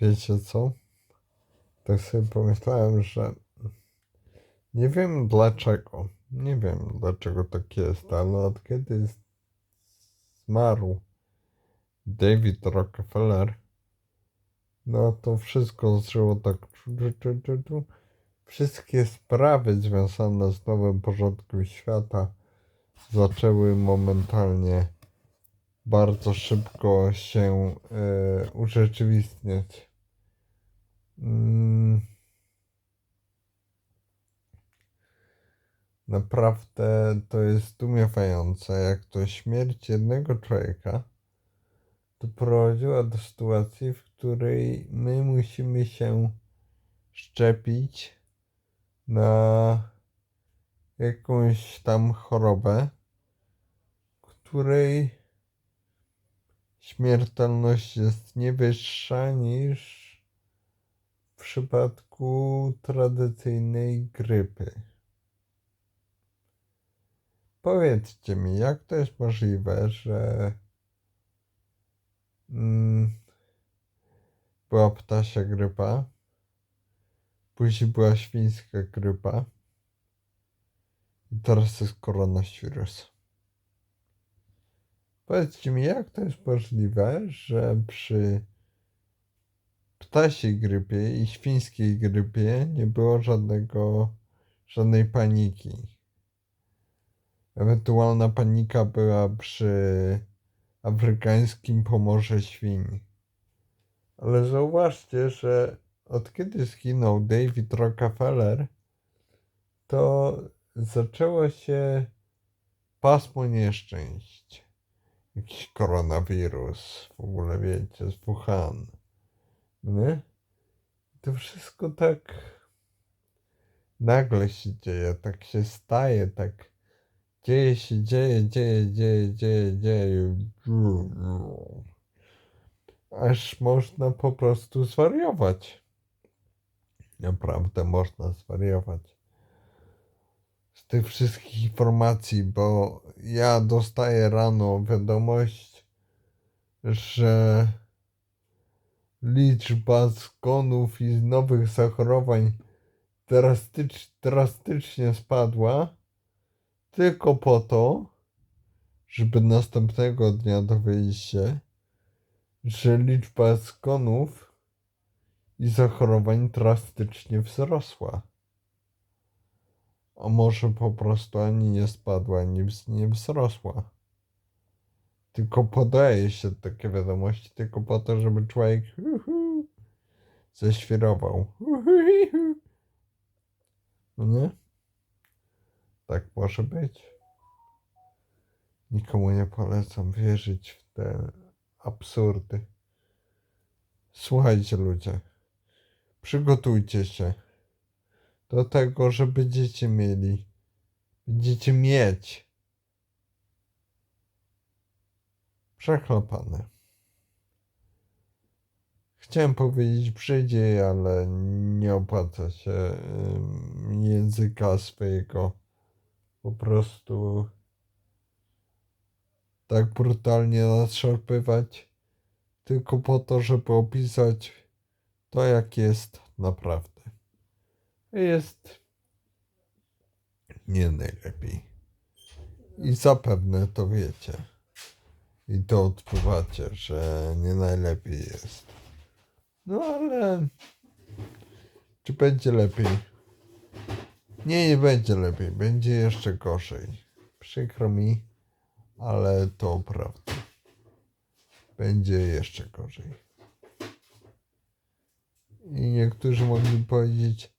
Wiecie co? Tak sobie pomyślałem, że nie wiem dlaczego. Nie wiem dlaczego tak jest, ale od kiedy zmarł David Rockefeller, no to wszystko zaczęło tak. Wszystkie sprawy związane z nowym porządkiem świata zaczęły momentalnie bardzo szybko się e, urzeczywistniać. Mm. Naprawdę to jest zdumiewające, jak to śmierć jednego człowieka doprowadziła do sytuacji, w której my musimy się szczepić na jakąś tam chorobę, której śmiertelność jest nie wyższa niż w przypadku tradycyjnej grypy. Powiedzcie mi, jak to jest możliwe, że mm, była ptasia grypa, później była świńska grypa i teraz jest koronawirus. Powiedzcie mi, jak to jest możliwe, że przy ptasiej grypie i świńskiej grypie nie było żadnego, żadnej paniki. Ewentualna panika była przy afrykańskim pomorze świń. Ale zauważcie, że od kiedy zginął David Rockefeller, to zaczęło się pasmo nieszczęść. Jakiś koronawirus, w ogóle wiecie, z Wuhan. Nie? To wszystko tak nagle się dzieje, tak się staje, tak dzieje się, dzieje, dzieje, dzieje, dzieje, dzieje. Aż można po prostu zwariować. Naprawdę można zwariować. Z tych wszystkich informacji, bo ja dostaję rano wiadomość, że liczba zgonów i nowych zachorowań drastycz, drastycznie spadła, tylko po to, żeby następnego dnia dowiedzieć się, że liczba zgonów i zachorowań drastycznie wzrosła. A może po prostu ani nie spadła, ani nie wzrosła tylko podaje się takie wiadomości tylko po to, żeby człowiek uhu, ześwirował. Uhu, no nie? Tak może być. Nikomu nie polecam wierzyć w te absurdy. Słuchajcie ludzie, przygotujcie się do tego, że będziecie mieli, będziecie mieć Przechlapane. Chciałem powiedzieć przyjdzie, ale nie opłaca się języka swojego po prostu tak brutalnie nadszarpywać, tylko po to, żeby opisać to, jak jest naprawdę. Jest nie najlepiej. I zapewne to wiecie. I to odczuwacie, że nie najlepiej jest. No ale czy będzie lepiej? Nie, nie będzie lepiej. Będzie jeszcze gorzej. Przykro mi, ale to prawda. Będzie jeszcze gorzej. I niektórzy mogli powiedzieć,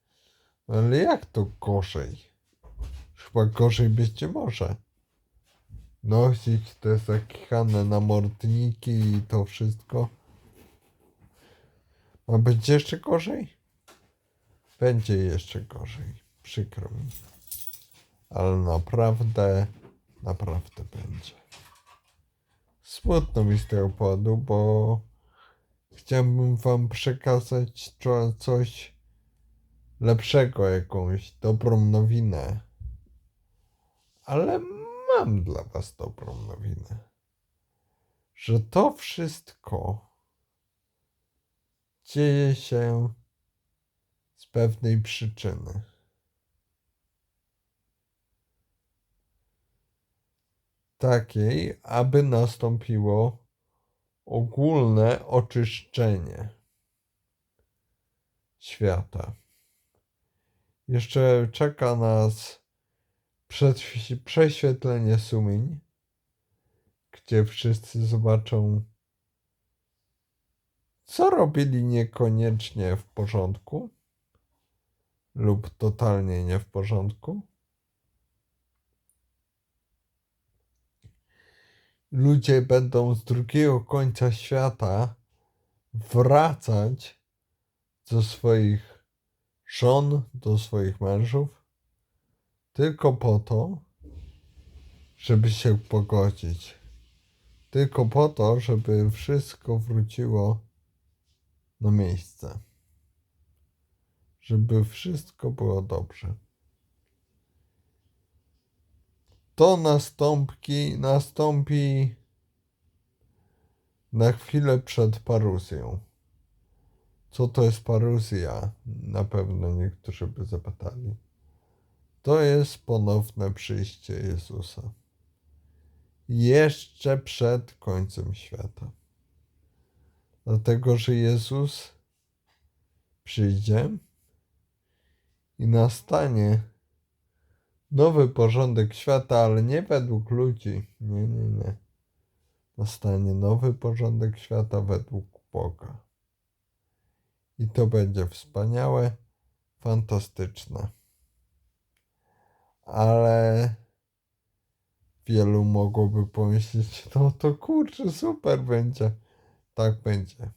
"No ale jak to gorzej? Chyba gorzej być nie może nosić te zakichane namortniki i to wszystko. A będzie jeszcze gorzej? Będzie jeszcze gorzej. Przykro mi. Ale naprawdę, naprawdę będzie. Smutno mi z tego powodu, bo chciałbym wam przekazać coś lepszego, jakąś dobrą nowinę. Ale mam dla Was dobrą nowinę. Że to wszystko dzieje się z pewnej przyczyny. Takiej, aby nastąpiło ogólne oczyszczenie świata. Jeszcze czeka nas prześwietlenie sumień, gdzie wszyscy zobaczą, co robili niekoniecznie w porządku lub totalnie nie w porządku. Ludzie będą z drugiego końca świata wracać do swoich żon, do swoich mężów, tylko po to, żeby się pogodzić. Tylko po to, żeby wszystko wróciło na miejsce. Żeby wszystko było dobrze. To nastąpi, nastąpi na chwilę przed paruzją. Co to jest paruzja? Na pewno niektórzy by zapytali. To jest ponowne przyjście Jezusa. Jeszcze przed końcem świata. Dlatego, że Jezus przyjdzie i nastanie nowy porządek świata, ale nie według ludzi. Nie, nie, nie. Nastanie nowy porządek świata według Boga. I to będzie wspaniałe, fantastyczne. Ale wielu mogłoby pomyśleć, no to kurczę, super będzie. Tak będzie.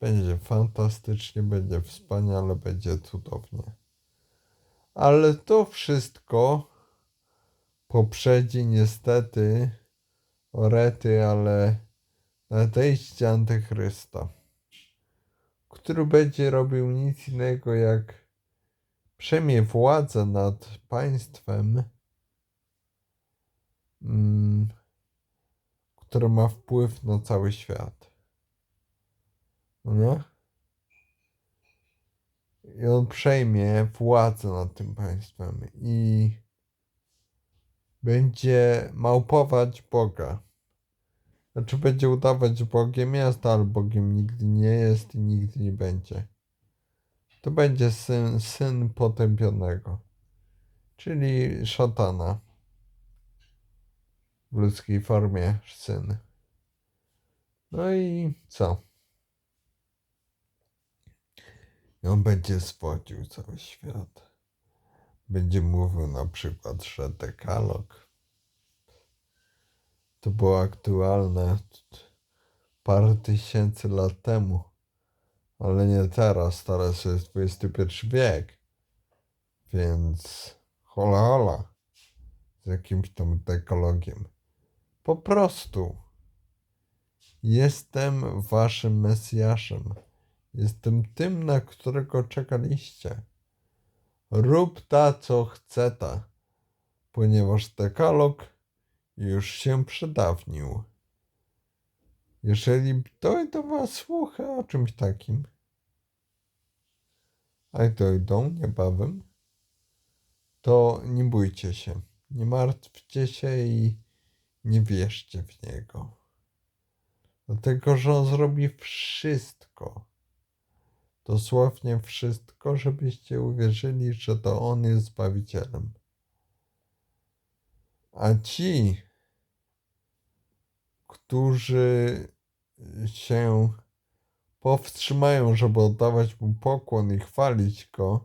Będzie fantastycznie, będzie wspaniale, będzie cudownie. Ale to wszystko poprzedzi niestety orety, ale nadejście Antychrysta, który będzie robił nic innego jak przejmie władzę nad państwem, mm, które ma wpływ na cały świat. No nie? I on przejmie władzę nad tym państwem i będzie małpować Boga. Znaczy będzie udawać, Bogiem jest, ale Bogiem nigdy nie jest i nigdy nie będzie. To będzie syn, syn potępionego, czyli szatana w ludzkiej formie syn. No i co? I on będzie zwodził cały świat. Będzie mówił na przykład, że dekalog to było aktualne parę tysięcy lat temu, ale nie teraz. Teraz jest XXI wiek, więc hola hola z jakimś tam dekalogiem. Po prostu jestem waszym Mesjaszem. Jestem tym, na którego czekaliście. Rób ta, co chce ta, ponieważ dekalog już się przedawnił. Jeżeli dojdą was słuchy o czymś takim, a dojdą niebawem, to nie bójcie się, nie martwcie się i nie wierzcie w niego. Dlatego, że on zrobi wszystko dosłownie wszystko, żebyście uwierzyli, że to On jest Zbawicielem. A ci, którzy się powstrzymają, żeby oddawać Mu pokłon i chwalić Go,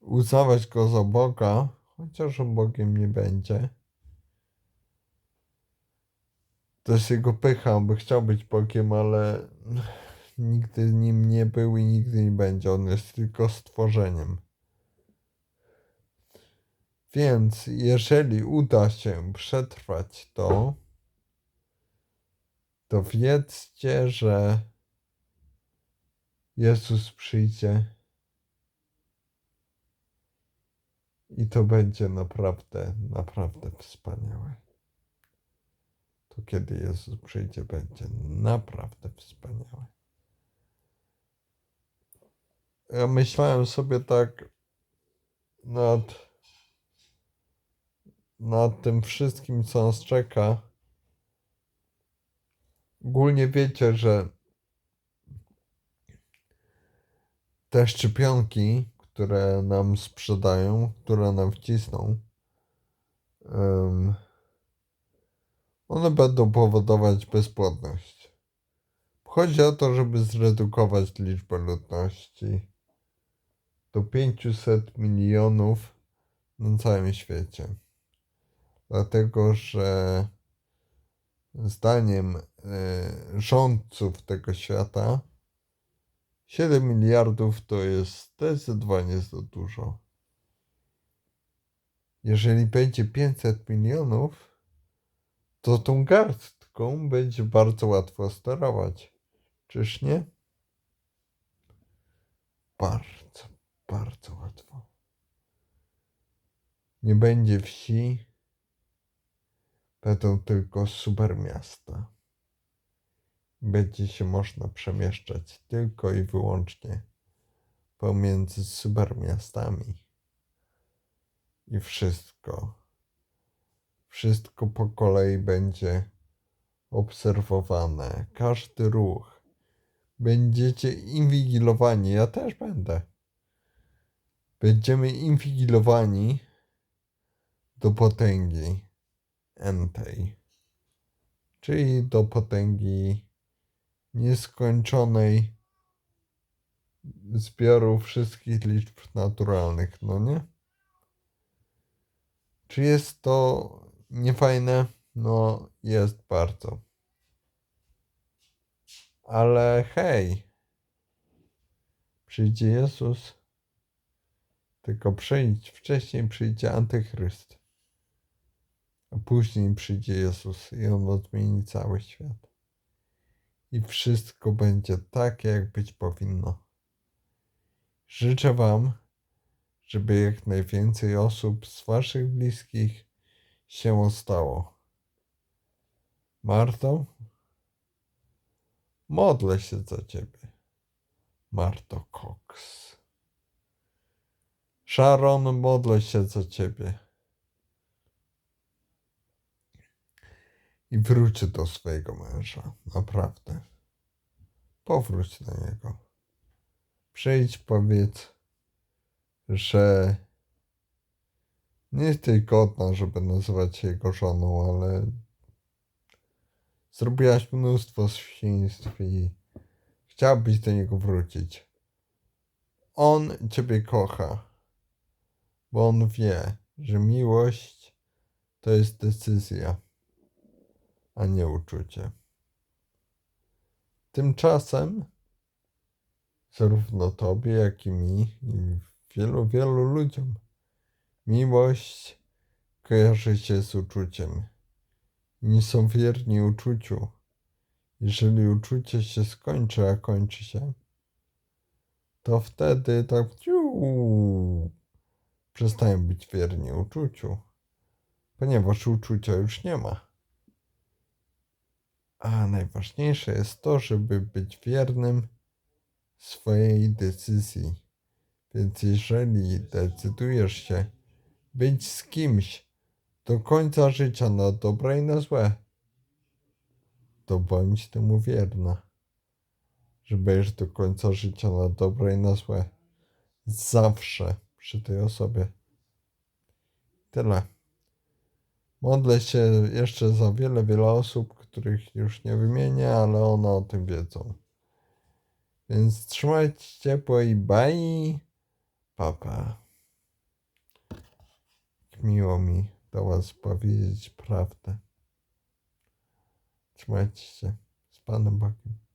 uznawać Go za Boga, chociaż On Bogiem nie będzie, to jest jego pycha, on by chciał być Bogiem, ale nigdy nim nie był i nigdy nie będzie. On jest tylko stworzeniem. Więc jeżeli uda się przetrwać to, to wiedzcie, że Jezus przyjdzie i to będzie naprawdę, naprawdę wspaniałe. To kiedy Jezus przyjdzie, będzie naprawdę wspaniałe. ja myślałem sobie tak nad, nad tym wszystkim, co nas czeka. Ogólnie wiecie, że te szczepionki, które nam sprzedają, które nam wcisną, em, one będą powodować bezpłodność. Chodzi o to, żeby zredukować liczbę ludności do 500 milionów na całym świecie. Dlatego, że zdaniem e, rządców tego świata 7 miliardów to jest zdecydowanie za dużo. Jeżeli będzie 500 milionów, to tą garstką będzie bardzo łatwo sterować. Czyż nie? Bardzo, bardzo łatwo. Nie będzie wsi, będą tylko super miasta. Będzie się można przemieszczać tylko i wyłącznie pomiędzy super miastami. I wszystko, wszystko po kolei będzie obserwowane, każdy ruch. Będziecie inwigilowani, ja też będę. Będziemy inwigilowani do potęgi entej, czyli do potęgi nieskończonej zbioru wszystkich liczb naturalnych, no nie? Czy jest to niefajne? No, jest bardzo. Ale hej, przyjdzie Jezus, tylko przyjdź, wcześniej przyjdzie Antychryst, a później przyjdzie Jezus i On odmieni cały świat. I wszystko będzie tak, jak być powinno. Życzę Wam, żeby jak najwięcej osób z Waszych bliskich się ostało. Marto, modlę się za Ciebie. Marto Cox. Sharon, modlę się za Ciebie. I wróć do swojego męża, naprawdę. Powróć do niego. Przyjdź, powiedz, że nie jesteś godna, żeby nazywać się jego żoną, ale zrobiłaś mnóstwo świństw i chciałbyś do niego wrócić. On ciebie kocha, bo on wie, że miłość to jest decyzja, a nie uczucie. Tymczasem zarówno tobie, jak i mi i wielu, wielu ludziom miłość kojarzy się z uczuciem. Nie są wierni uczuciu. Jeżeli uczucie się skończy, a kończy się, to wtedy tak przestają być wierni uczuciu, ponieważ uczucia już nie ma. A najważniejsze jest to, żeby być wiernym swojej decyzji. Więc jeżeli decydujesz się być z kimś do końca życia na dobre i na złe, to bądź temu wierna, że będziesz do końca życia na dobre i na złe. Zawsze przy tej osobie. Tyle. Modlę się jeszcze za wiele, wiele osób, których już nie wymienię, ale one o tym wiedzą. Więc trzymajcie ciepło i bye. Papa. Miło mi do Was powiedzieć prawdę. Trzymajcie się z Panem Bogiem.